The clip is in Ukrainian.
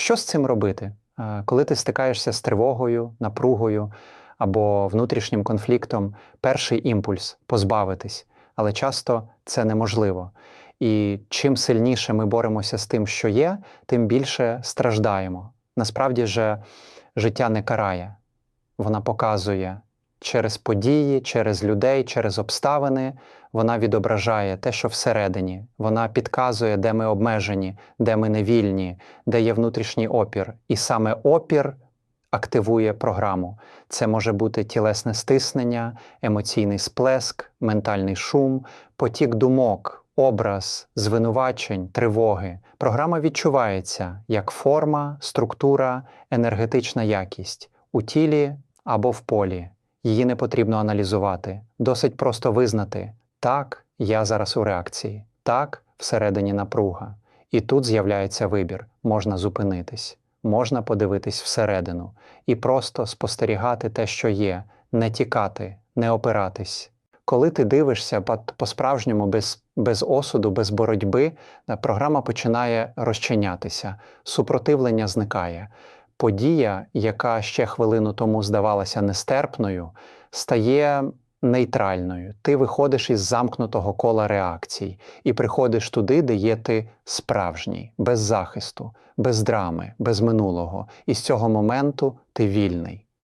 Що з цим робити? Е, Коли ти стикаєшся з тривогою, напругою або внутрішнім конфліктом, перший імпульс позбавитись, але часто це неможливо. І чим сильніше ми боремося з тим, що є, тим більше страждаємо. Насправді же життя не карає, вона показує через події, через людей, через обставини. Вона відображає те, що всередині. Вона підказує, де ми обмежені, де ми не вільні, де є внутрішній опір. І саме опір активує програму. Це може бути тілесне стиснення, емоційний сплеск, ментальний шум, потік думок, образ, звинувачень, тривоги. Програма відчувається як форма, структура, енергетична якість у тілі або в полі. Її не потрібно аналізувати, досить просто визнати так, я зараз у реакції, так, всередині напруга. І тут з'являється вибір: можна зупинитись, можна подивитись всередину і просто спостерігати те, що є, не тікати, не опиратись. Коли ти дивишся по- по-справжньому без, без осуду, без боротьби, е, програма починає розчинятися, супротивлення зникає. Подія, яка ще хвилину тому здавалася нестерпною, стає нейтральною. Ти виходиш із замкнутого кола реакцій і приходиш туди, де є ти справжній, без захисту, без драми, без минулого. І з цього моменту ти вільний.